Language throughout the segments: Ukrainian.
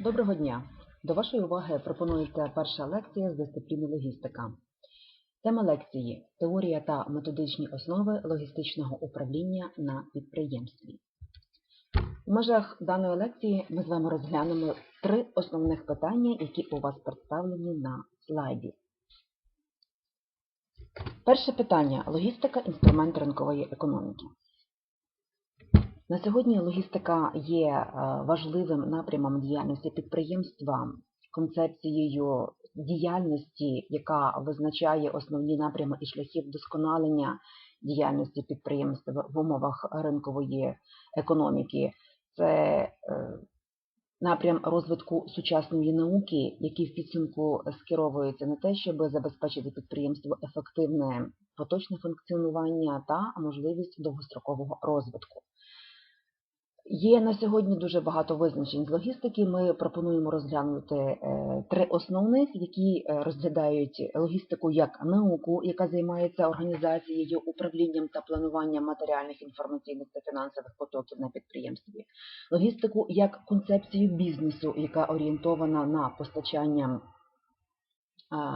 Доброго дня! До вашої уваги пропонується перша лекція з дисципліни логістика. Тема лекції Теорія та методичні основи логістичного управління на підприємстві. В межах даної лекції ми з вами розглянемо три основних питання, які у вас представлені на слайді. Перше питання логістика інструмент ринкової економіки. На сьогодні логістика є е, важливим напрямом діяльності підприємства, концепцією діяльності, яка визначає основні напрями і шляхи вдосконалення діяльності підприємства в умовах ринкової економіки. Це е, напрям розвитку сучасної науки, який в підсумку скеровується на те, щоб забезпечити підприємство ефективне поточне функціонування та можливість довгострокового розвитку. Є на сьогодні дуже багато визначень з логістики. Ми пропонуємо розглянути е, три основних, які е, розглядають логістику як науку, яка займається організацією, управлінням та плануванням матеріальних, інформаційних та фінансових потоків на підприємстві, логістику як концепцію бізнесу, яка орієнтована на постачання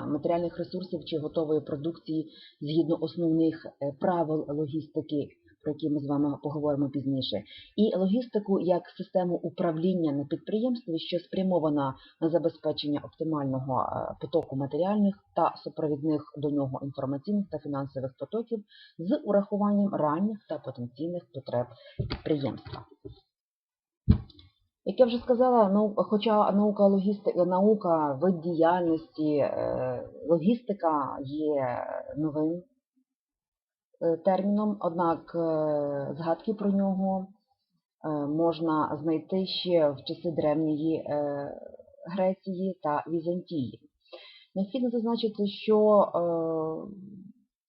матеріальних ресурсів чи готової продукції згідно основних е, правил логістики про які ми з вами поговоримо пізніше, і логістику як систему управління на підприємстві, що спрямована на забезпечення оптимального е, потоку матеріальних та супровідних до нього інформаційних та фінансових потоків з урахуванням реальних та потенційних потреб підприємства. Як я вже сказала, нау- хоча наука логістика, наука вид діяльності, е, логістика є новим терміном, однак е, згадки про нього е, можна знайти ще в часи древньої е, Греції та Візантії. Необхідно зазначити, що е,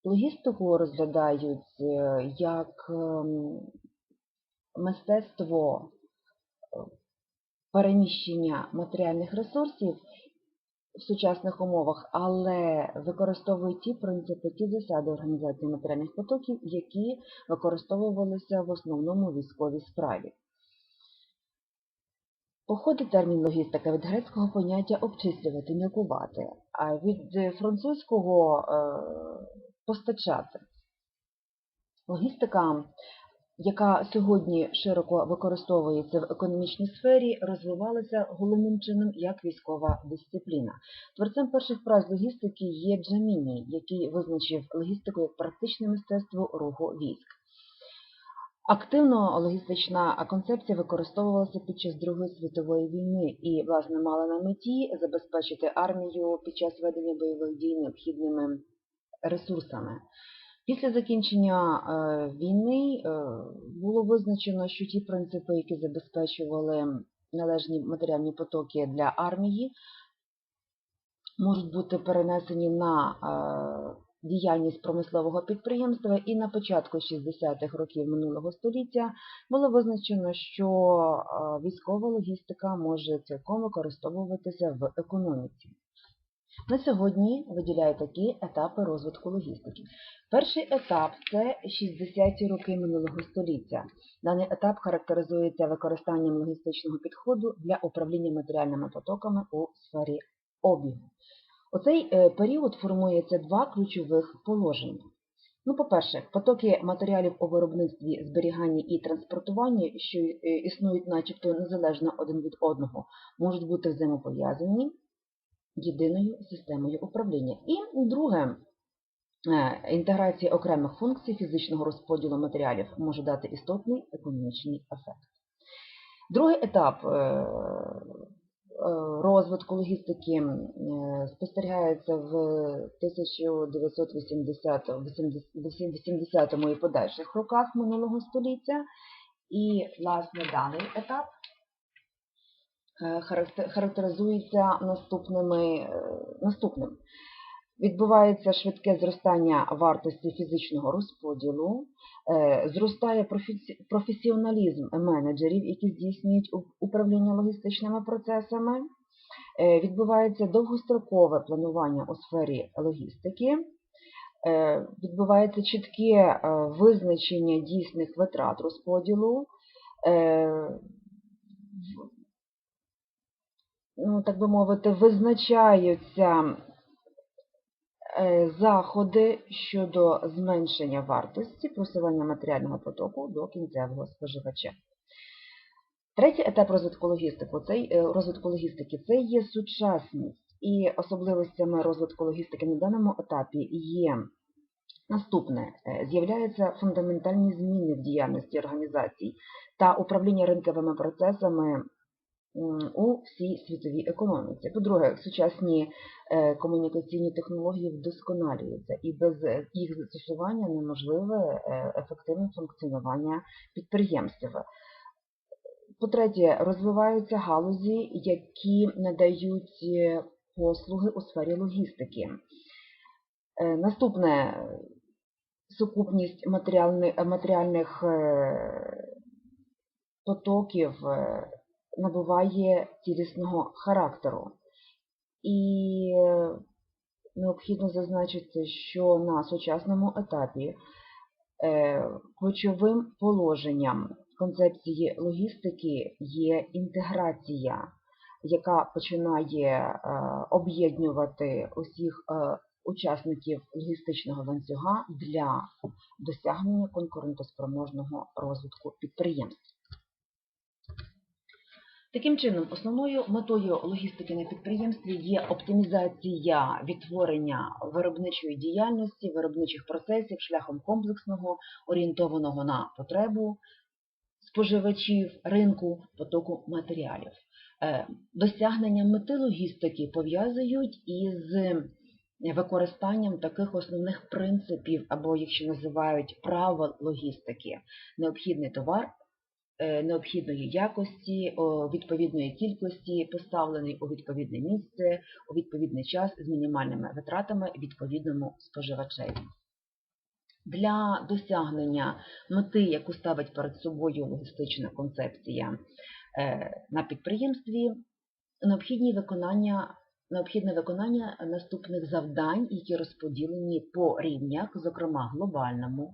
логістику розглядають е, як мистецтво переміщення матеріальних ресурсів в сучасних умовах, але використовують ті принципи, ті засади організації матеріальних потоків, які використовувалися в основному військовій справі. Походить термін логістика від грецького поняття обчислювати, міркувати, а від французького е, постачати. Логістика яка сьогодні широко використовується в економічній сфері, розвивалася головним чином як військова дисципліна. Творцем перших праць логістики є Джаміні, який визначив логістику як практичне мистецтво руху військ. Активно логістична концепція використовувалася під час Другої світової війни і, власне, мала на меті забезпечити армію під час ведення бойових дій необхідними ресурсами. Після закінчення е, війни е, було визначено, що ті принципи, які забезпечували належні матеріальні потоки для армії, можуть бути перенесені на е, діяльність промислового підприємства, і на початку 60-х років минулого століття було визначено, що військова логістика може цілком використовуватися в економіці. На сьогодні виділяю такі етапи розвитку логістики. Перший етап це 60-ті роки минулого століття. Даний етап характеризується використанням логістичного підходу для управління матеріальними потоками у сфері обігу. У цей е, період формується два ключових положення. Ну, по-перше, потоки матеріалів у виробництві, зберіганні і транспортуванні, що е, існують начебто незалежно один від одного, можуть бути взаємопов'язані єдиною системою управління. І друге, е, інтеграція окремих функцій фізичного розподілу матеріалів може дати істотний економічний ефект. Другий етап е, розвитку логістики спостерігається в 1980 і подальших роках минулого століття. І, власне, даний етап Е, характеризується наступними, е, наступним. Відбувається швидке зростання вартості фізичного розподілу, е, зростає професіоналізм менеджерів, які здійснюють управління логістичними процесами, відбувається довгострокове планування у сфері логістики, відбувається чітке визначення дійсних витрат розподілу, ну, так би мовити, визначаються е, заходи щодо зменшення вартості просування матеріального потоку до кінцевого споживача. Третій етап розвитку логістики це, е, розвитку логістики це є сучасність. І особливостями розвитку логістики на даному етапі є наступне: Е, з'являються фундаментальні зміни в діяльності організацій та управління ринковими процесами у всій світовій економіці. По-друге, сучасні е, комунікаційні технології вдосконалюються, і без е, їх застосування неможливе е, ефективне функціонування підприємств. По-третє, розвиваються галузі, які надають послуги у сфері логістики. Наступне сукупність матеріальни- матеріальних потоків набуває цілісного характеру. І е, необхідно зазначити, що на сучасному етапі е, ключовим положенням концепції логістики є інтеграція, яка починає е, об'єднувати усіх учасників логістичного ланцюга для досягнення конкурентоспроможного розвитку підприємств. Таким чином, основною метою логістики на підприємстві є оптимізація відтворення виробничої діяльності, виробничих процесів шляхом комплексного, орієнтованого на потребу споживачів, ринку, потоку матеріалів. Е, Досягнення мети логістики пов'язують із використанням таких основних принципів, або, якщо називають правил логістики, необхідний товар необхідної якості, відповідної кількості, поставлений у відповідне місце, у відповідний час з мінімальними витратами відповідному споживачеві. Для досягнення мети, яку ставить перед собою логістична концепція е, на підприємстві, необхідні виконання, необхідне виконання наступних завдань, які розподілені по рівнях, зокрема глобальному,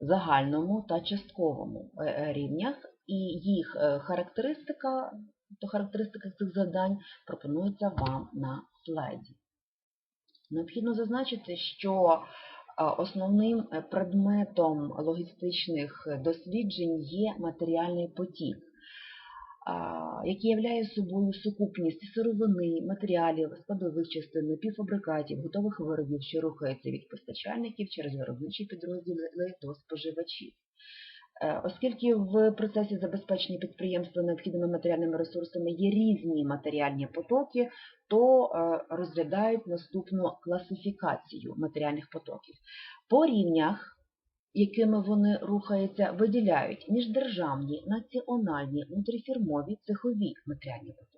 загальному та частковому е, е, рівнях, і їх е, характеристика, то характеристика цих завдань пропонується вам на слайді. Необхідно зазначити, що основним предметом логістичних досліджень є матеріальний потік, який являє собою сукупність сировини, матеріалів, складових частин, напівфабрикатів, готових виробів, що рухаються від постачальників через виробничі підрозділи до споживачів. Е, Оскільки в процесі забезпечення підприємства необхідними матеріальними ресурсами є різні матеріальні потоки, то е, розглядають наступну класифікацію матеріальних потоків. По рівнях якими вони рухаються, виділяють міждержавні, національні, внутріфірмові, цехові матеріальні потоки.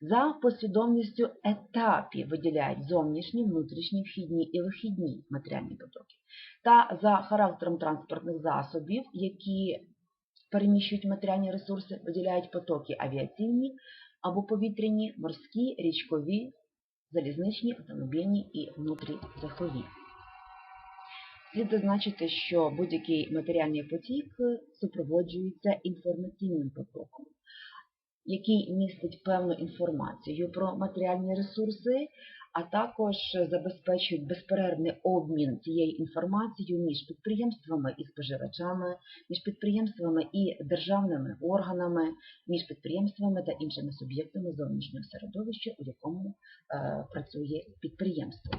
За послідовністю етапів виділяють зовнішні, внутрішні, вхідні і вихідні матеріальні потоки. Та за характером транспортних засобів, які переміщують матеріальні ресурси, виділяють потоки авіаційні або повітряні, морські, річкові, залізничні, автомобільні і внутріцехові. Слід зазначити, що будь-який матеріальний потік супроводжується інформаційним потоком, який містить певну інформацію про матеріальні ресурси, а також забезпечують безперервний обмін цією інформацією між підприємствами і споживачами, між підприємствами і державними органами, між підприємствами та іншими суб'єктами зовнішнього середовища, у якому е, працює підприємство.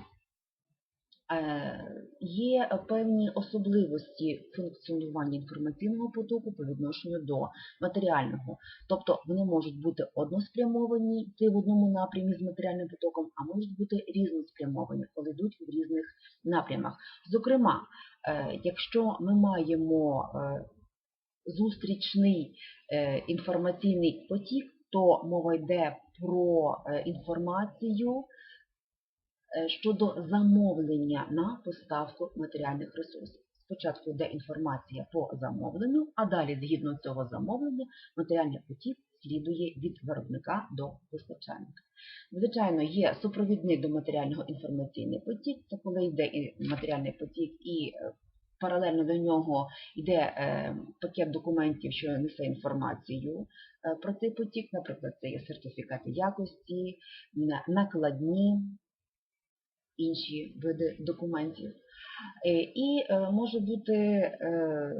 Е, Є певні особливості функціонування інформаційного потоку по відношенню до матеріального. Тобто вони можуть бути односпрямовані, йти в одному напрямі з матеріальним потоком, а можуть бути різноспрямовані, коли йдуть в різних напрямах. Зокрема, е, якщо ми маємо е, зустрічний інформаційний потік, то мова йде про інформацію щодо замовлення на поставку матеріальних ресурсів. Спочатку йде інформація по замовленню, а далі, згідно цього замовлення, матеріальний потік слідує від виробника до постачальника. Звичайно, є супровідний до матеріального інформаційний потік, це коли йде і матеріальний потік і е, паралельно до нього йде е, пакет документів, що несе інформацію е, про цей потік. Наприклад, це є сертифікати якості, накладні, інші види документів. Е, І е, може бути е,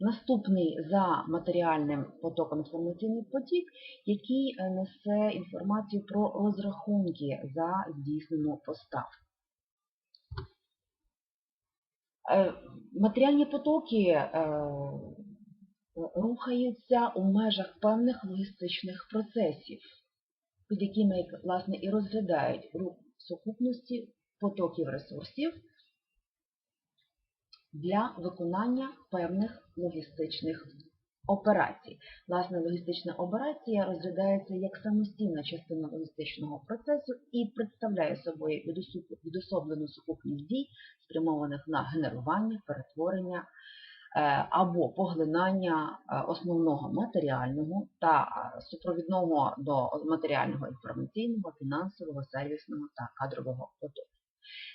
наступний за матеріальним потоком інформаційний потік, який несе інформацію про розрахунки за здійснену поставку. Матеріальні потоки рухаються у межах певних логістичних процесів, під якими власне і розглядають сукупності потоків ресурсів для виконання певних логістичних операцій. Власне, логістична операція розглядається як самостійна частина логістичного процесу і представляє собою відособлену сукупність дій, спрямованих на генерування, перетворення або поглинання е, основного матеріального та е, супровідного до матеріального інформаційного, фінансового, сервісного та кадрового потоку.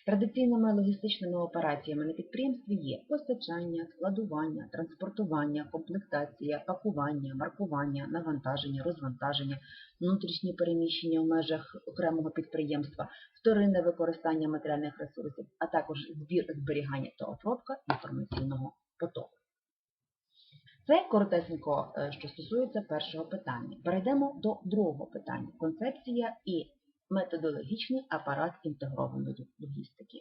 Традиційними логістичними операціями на підприємстві є постачання, складування, транспортування, комплектація, пакування, маркування, навантаження, розвантаження, внутрішні переміщення в межах окремого підприємства, вторинне використання матеріальних ресурсів, а також збір, зберігання та обробка інформаційного потоку. Це коротесенько, е, що стосується першого питання. Перейдемо до другого питання концепція і методологічний апарат інтегрованої логістики.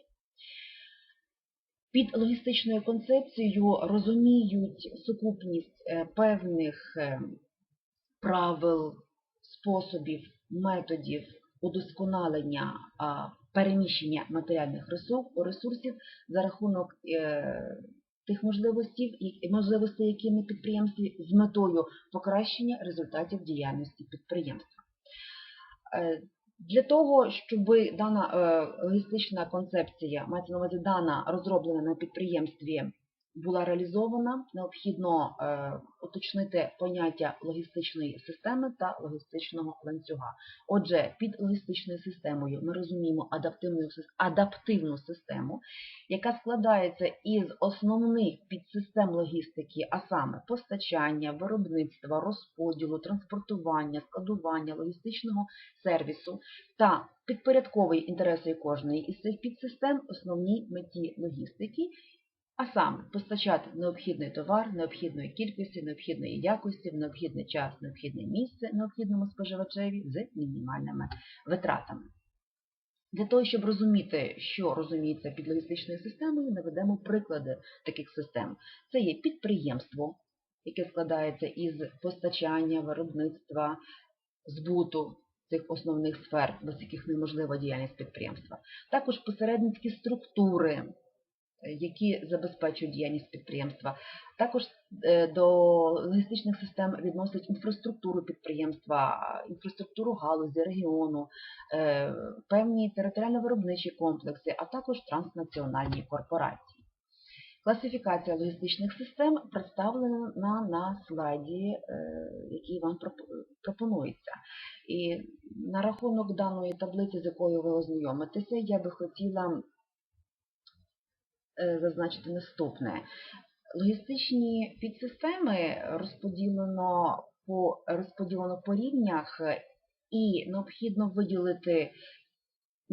Під логістичною концепцією розуміють сукупність е, певних е, правил, способів, методів удосконалення переміщення матеріальних ресурсів за рахунок тих можливостей, можливостей, які на підприємстві з метою покращення результатів діяльності підприємства. Е, Для того, щоб дана е, логістична концепція, мається на увазі дана розроблена на підприємстві, була реалізована, необхідно е, уточнити поняття логістичної системи та логістичного ланцюга. Отже, під логістичною системою ми розуміємо адаптивну, адаптивну систему, яка складається із основних підсистем логістики, а саме постачання, виробництва, розподілу, транспортування, складування, логістичного сервісу та підпорядковує інтереси кожної із цих підсистем основній меті логістики, а саме постачати необхідний товар, необхідної кількості, необхідної якості, в необхідний час, необхідне місце необхідному споживачеві з мінімальними витратами. Для того, щоб розуміти, що розуміється під логістичною системою, наведемо приклади таких систем. Це є підприємство, яке складається із постачання, виробництва, збуту цих основних сфер, без яких неможлива діяльність підприємства. Також посередницькі структури, які забезпечують діяльність підприємства. Також е, до логістичних систем відносять інфраструктуру підприємства, інфраструктуру галузі, регіону, е, певні територіально-виробничі комплекси, а також транснаціональні корпорації. Класифікація логістичних систем представлена на, слайді, е, який вам пропонується. І на рахунок даної таблиці, з якою ви ознайомитеся, я би хотіла зазначити наступне. Логістичні підсистеми розподілено по, розподілено по рівнях е, і необхідно виділити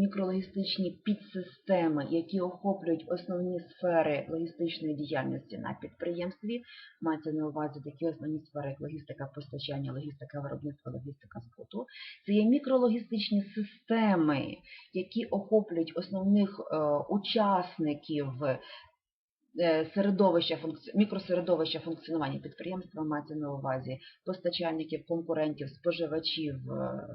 мікрологістичні підсистеми, які охоплюють основні сфери логістичної діяльності на підприємстві. Мається на увазі такі основні сфери, як логістика постачання, логістика виробництва, логістика збуту. Це є мікрологістичні системи, які охоплюють основних е, учасників е, середовища, мікросередовища функціонування підприємства, мається на увазі постачальників, конкурентів, споживачів, е,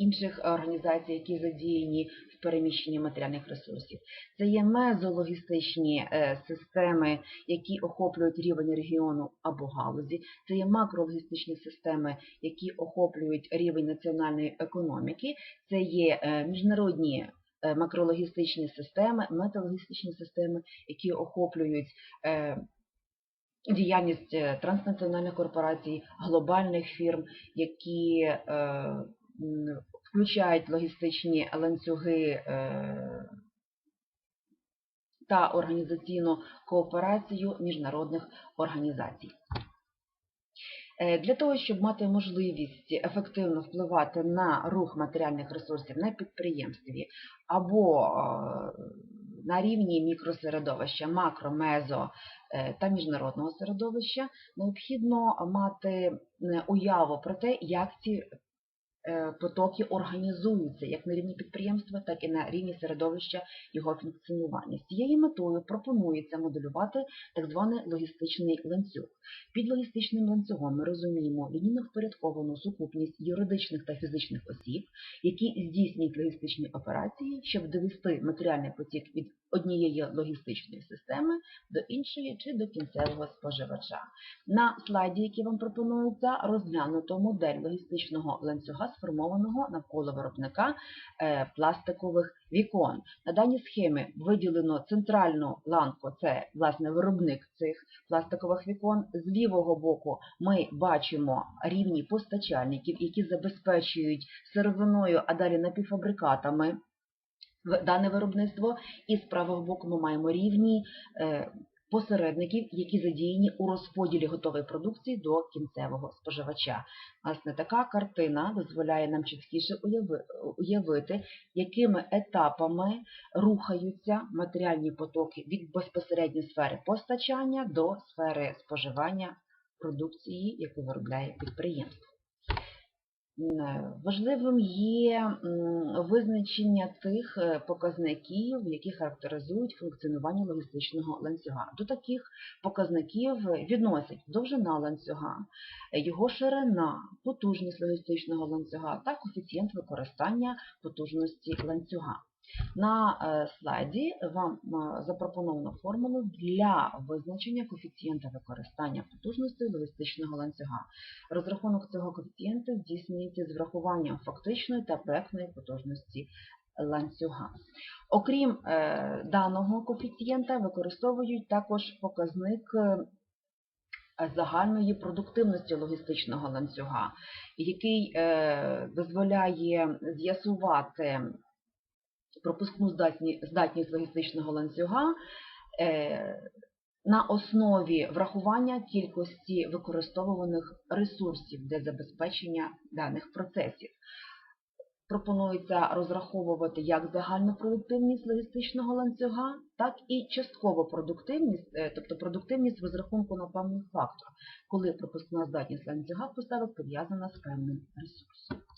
інших організацій, які задіяні в переміщенні матеріальних ресурсів. Це є мезологістичні е, системи, які охоплюють рівень регіону або галузі. Це є макрологістичні системи, які охоплюють рівень національної економіки. Це є е, міжнародні е, макрологістичні системи, металогістичні системи, які охоплюють діяльність транснаціональних корпорацій, глобальних фірм, які включають логістичні ланцюги е, та організаційну кооперацію міжнародних організацій. Е, Для того, щоб мати можливість ефективно впливати на рух матеріальних ресурсів на підприємстві або е, на рівні мікросередовища, макро, мезо та міжнародного середовища, необхідно мати уяву про те, як ці потоки організуються як на рівні підприємства, так і на рівні середовища його функціонування. З цією метою пропонується моделювати так званий логістичний ланцюг. Під логістичним ланцюгом ми розуміємо лінійно впорядковану сукупність юридичних та фізичних осіб, які здійснюють логістичні операції, щоб довести матеріальний потік від однієї логістичної системи до іншої чи до кінцевого споживача. На слайді, який вам пропонується, розглянуто модель логістичного ланцюга, сформованого навколо виробника е, пластикових вікон. На даній схемі виділено центральну ланку, це власне виробник цих пластикових вікон. З лівого боку ми бачимо рівні постачальників, які забезпечують сировиною, а далі напівфабрикатами дане виробництво. І з правого боку ми маємо рівні е, посередників, які задіяні у розподілі готової продукції до кінцевого споживача. Власне, така картина дозволяє нам чіткіше уявити, якими етапами рухаються матеріальні потоки від безпосередньо сфери постачання до сфери споживання продукції, яку виробляє підприємство. Важливим є визначення тих е, показників, які характеризують функціонування логістичного ланцюга. До таких показників відносять довжина ланцюга, його ширина, потужність логістичного ланцюга та коефіцієнт використання потужності ланцюга. На е, слайді вам е, запропоновано формулу для визначення коефіцієнта використання потужності логістичного ланцюга. Розрахунок цього коефіцієнта здійснюється з врахуванням фактичної та проектної потужності ланцюга. Окрім е, даного коефіцієнта, використовують також показник загальної продуктивності логістичного ланцюга, який дозволяє з'ясувати пропускну здатні- здатність логістичного ланцюга е, на основі врахування кількості використовуваних ресурсів для забезпечення даних процесів. Пропонується розраховувати як загальну продуктивність логістичного ланцюга, так і часткову продуктивність, е, тобто продуктивність розрахунку на певний фактор, коли пропускна здатність ланцюга поставок пов'язана з певним ресурсом.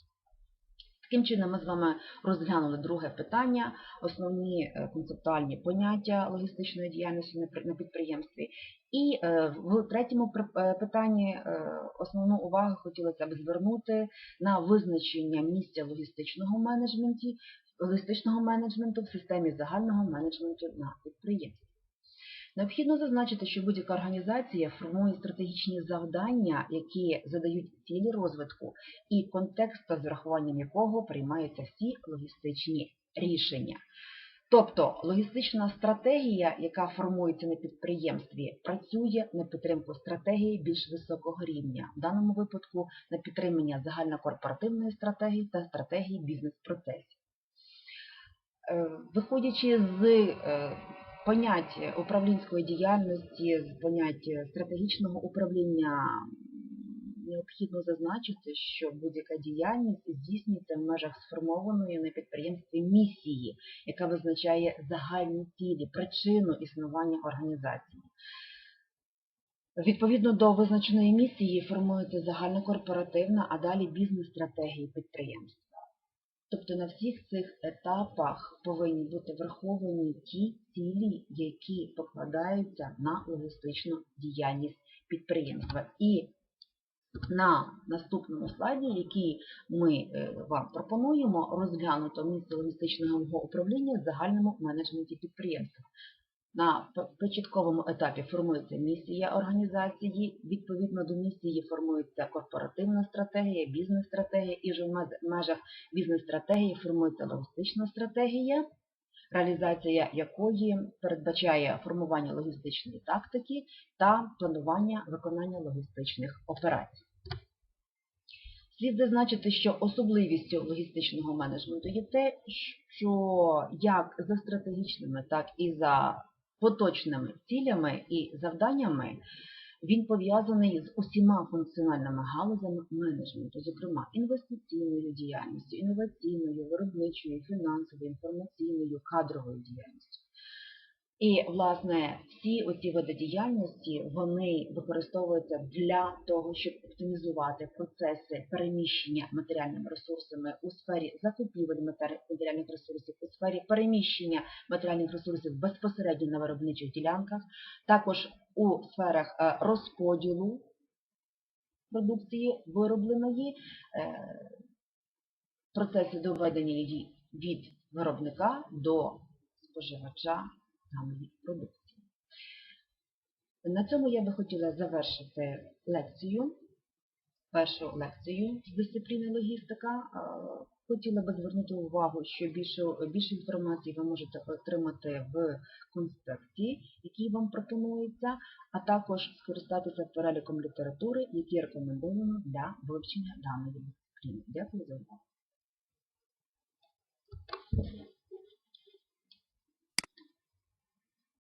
Таким чином, ми з вами розглянули друге питання, основні е, концептуальні поняття логістичної діяльності на підприємстві. І е, в третьому е, питанні основну увагу хотілося б звернути на визначення місця логістичного менеджменті, логістичного менеджменту в системі загального менеджменту на підприємстві. Необхідно зазначити, що будь-яка організація формує стратегічні завдання, які задають цілі розвитку, і контекст, з врахуванням якого приймаються всі логістичні рішення. Тобто логістична стратегія, яка формується на підприємстві, працює на підтримку стратегії більш високого рівня, в даному випадку на підтримання загальнокорпоративної стратегії та стратегії бізнес-процесів. Е, Виходячи з понять управлінської діяльності, з понять стратегічного управління, необхідно зазначити, що будь-яка діяльність здійснюється в межах сформованої на підприємстві місії, яка визначає загальні цілі, причину існування організації. Відповідно до визначеної місії формується загальнокорпоративна, а далі бізнес-стратегії підприємства. Тобто на всіх цих етапах повинні бути враховані ті цілі, які покладаються на логістичну діяльність підприємства. І на наступному слайді, який ми е, вам пропонуємо, розглянуто місце логістичного управління в загальному менеджменті підприємства. На початковому етапі формується місія організації, відповідно до місії формується корпоративна стратегія, бізнес-стратегія, і вже в межах бізнес-стратегії формується логістична стратегія, реалізація якої передбачає формування логістичної тактики та планування виконання логістичних операцій. Слід зазначити, що особливістю логістичного менеджменту є те, що як за стратегічними, так і за поточними цілями і завданнями він пов'язаний з усіма функціональними галузями менеджменту, зокрема інвестиційною діяльністю, інноваційною, виробничою, фінансовою, інформаційною, кадровою діяльністю. І, власне, всі оці види діяльності вони використовуються для того, щоб оптимізувати процеси переміщення матеріальними ресурсами у сфері закупівель матеріальних ресурсів, у сфері переміщення матеріальних ресурсів безпосередньо на виробничих ділянках, також у сферах е, розподілу продукції виробленої, е, процеси доведення її від виробника до споживача гамові продукції. На цьому я би хотіла завершити лекцію, першу лекцію з дисципліни логістика. Хотіла би звернути увагу, що більше, більше інформації ви можете отримати в конспекті, який вам пропонується, а також скористатися переліком літератури, які рекомендовано для вивчення даної дисципліни. Дякую за увагу.